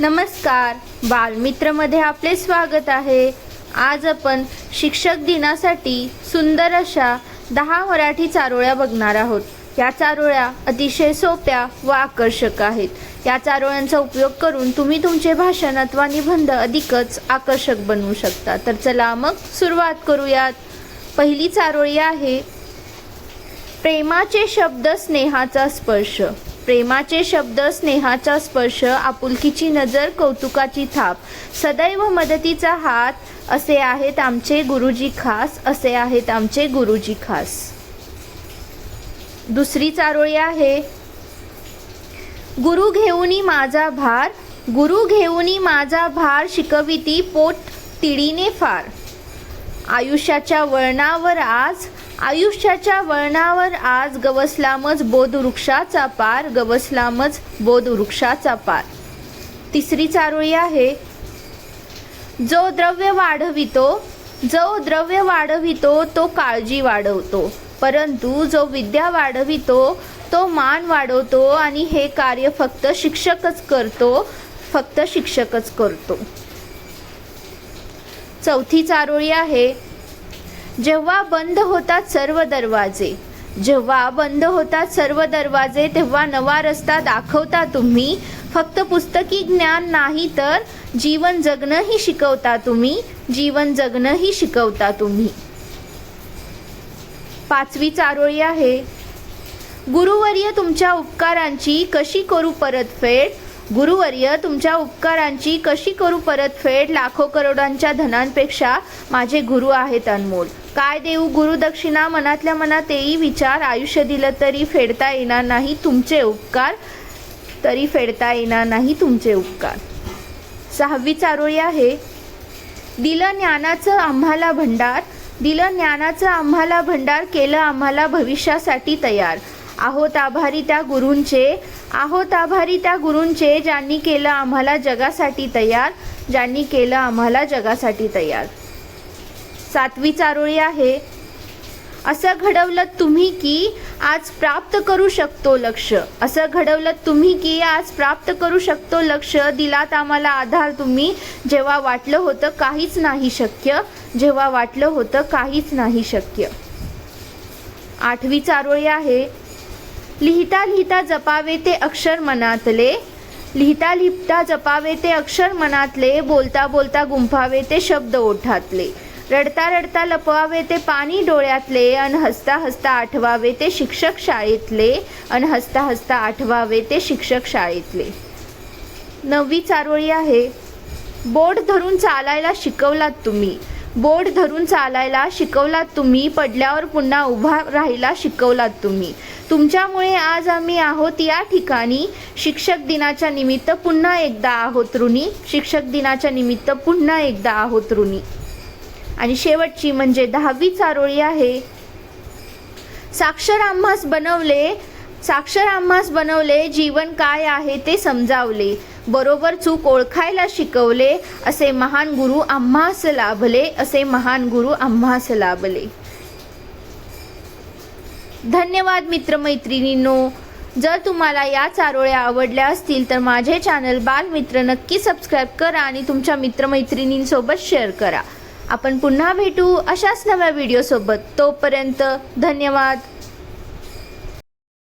नमस्कार. बालमित्रमध्ये आपले स्वागत आहे. आज आपण शिक्षक दिनासाठी सुंदर अशा दहा मराठी चारोळ्या बघणार आहोत. या चारोळ्या अतिशय सोप्या व आकर्षक आहेत. या चारोळ्यांचा उपयोग करून तुम्ही तुमचे भाषण अथवा निबंध अधिकच आकर्षक बनवू शकता. तर चला मग सुरुवात करूयात. पहिली चारोळी आहे प्रेमाचे शब्द स्नेहाचा स्पर्श. प्रेमाचे शब्द स्नेहाचा स्पर्श आपुलकीची नजर कौतुकाची थाप. सदैव मदतीचा हात असे आहेत आमचे गुरुजी खास असे आहेत आमचे गुरुजी खास. दुसरी चारोळी आहे. गुरु घेऊनी माझा भार गुरु घेऊनी माझा भार शिकविती पोट तिडीने फार. आयुष्याच्या वळणावर आज आयुष्याच्या वळणावर आज गवसलामच बोध वृक्षाचा पार गवसलामच बोध वृक्षाचा पार. तिसरी चारोळी आहे. जो द्रव्य वाढवितो जो द्रव्य वाढवितो तो काळजी वाढवतो. परंतु जो विद्या वाढवितो तो मान वाढवतो आणि हे कार्य फक्त शिक्षकच करतो फक्त शिक्षकच करतो. चौथी चारोळी आहे. जेव्हा बंद होतात सर्व दरवाजे जेव्हा बंद होतात सर्व दरवाजे तेव्हा नवा रस्ता दाखवता तुम्ही. फक्त पुस्तकी ज्ञान नाही तर जीवन जगणंही शिकवता तुम्ही. जीवन जगणंही शिकवता तुम्ही. पाचवी चारोळी आहे. गुरुवर्य तुमच्या उपकारांची कशी करू परतफेड? गुरुवर्य तुमच्या उपकारांची कशी करू परतफेड लाखो करोडांच्या धनांपेक्षा माझे गुरु आहेत अनमोल. काय देऊ गुरुदक्षिणा मनातल्या मनात येई विचार. आयुष्य दिलं तरी फेडता येणार नाही तुमचे उपकार. तरी फेडता येणार नाही तुमचे उपकार. सहावी चारोळी आहे. दिलं ज्ञानाचं आम्हाला भंडार. दिलं ज्ञानाचं आम्हाला भंडार. केलं आम्हाला भविष्यासाठी तयार. आहोत आभारी त्या गुरूंचे आहोत आभारी त्या गुरूंचे ज्यांनी केलं आम्हाला जगासाठी तयार ज्यांनी केलं आम्हाला जगासाठी तयार. सातवी चारोळी आहे. असं घडवलं तुम्ही की आज प्राप्त करू शकतो लक्ष. असं घडवलं तुम्ही की आज प्राप्त करू शकतो लक्ष. दिलात आम्हाला आधार तुम्ही. जेव्हा वाटलं होतं काहीच नाही शक्य जेव्हा वाटलं होतं काहीच नाही शक्य. आठवी चारोळी आहे. लिहिता लिहिता जपावे ते अक्षर मनातले. लिहिता लिहिता जपावे ते अक्षर मनातले बोलता बोलता गुंफावे ते शब्द ओठातले. रडता रडता लपवावे ते पाणी डोळ्यातले अन हसता हसता आठवावे ते शिक्षक शाळेतले अन हसता हसता आठवावे ते शिक्षक शाळेतले. नववी चारोळी आहे. बोट धरून चालायला शिकवलात तुम्ही. बोट धरून चालायला शिकवलात तुम्ही पडल्यावर पुन्हा उभा राहायला शिकवलात तुम्ही. तुमच्यामुळे आज आम्ही आहोत या ठिकाणी. शिक्षक दिनाच्या निमित्त पुन्हा एकदा आहोत ऋणी. शिक्षक दिनाच्या निमित्त पुन्हा एकदा आहोत ऋणी. आणि शेवटची म्हणजे दहावी चारोळी आहे. साक्षर आम्हास बनवले साक्षर आम्हास बनवले जीवन काय आहे ते समजावले. बरोबर चूक ओळखायला शिकवले असे महान गुरु आम्हास लाभले असे महान गुरु आम्हास लाभले. धन्यवाद मित्रमैत्रिणींनो. जर तुम्हाला या चारोळ्या आवडल्या असतील तर माझे चॅनल बालमित्र नक्की सबस्क्राईब करा आणि तुमच्या मित्रमैत्रिणींसोबत शेअर करा. आपण पुन्हा भेटू अशाच नव्या व्हिडिओसोबत तोपर्यंत धन्यवाद.